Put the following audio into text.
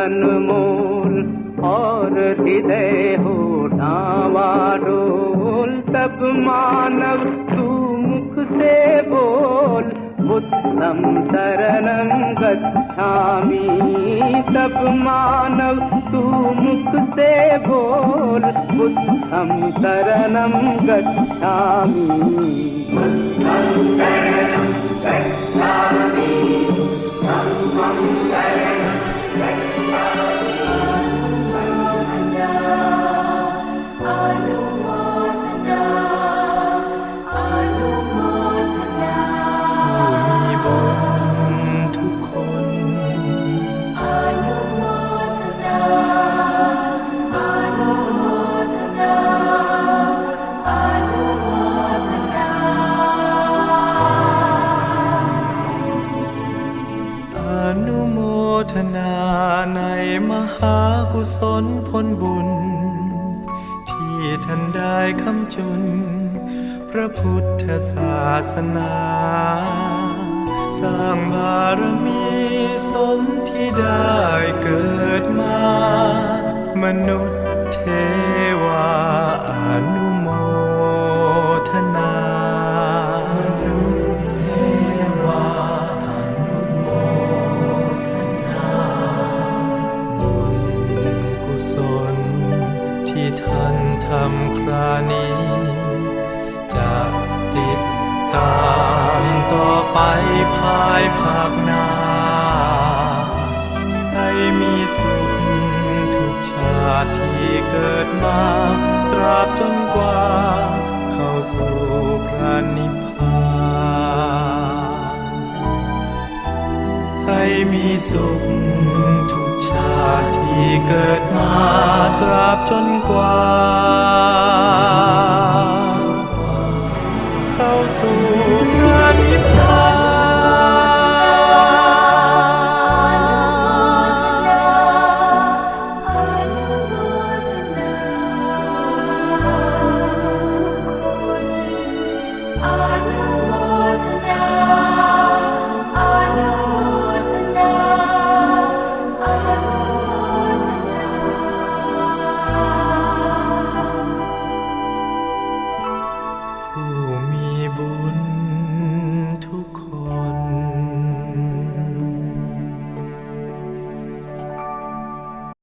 अनमोल और हृदय हो डावाडोल तब मानव तू मुख से बोल बुद्धम शरणं गच्छामि तब मानव तू मुख से बोल बुद्धम शरणं गच्छामि หากุศลผลบุญ ที่ท่านได้คำจุน พระพุทธศาสนา สร้างบารมีสมที่ได้เกิดมา มนุษย์เท ที่ท่านทำครานี้ จะติดตามต่อไปภายภาคหน้า ให้มีสุขทุกชาติที่เกิดมา ตราบจนกว่า เข้าสู่พระนิพพานให้มีสุขทุกชาติ ที่เกิดมาตราบจนกว่า เข้าสู่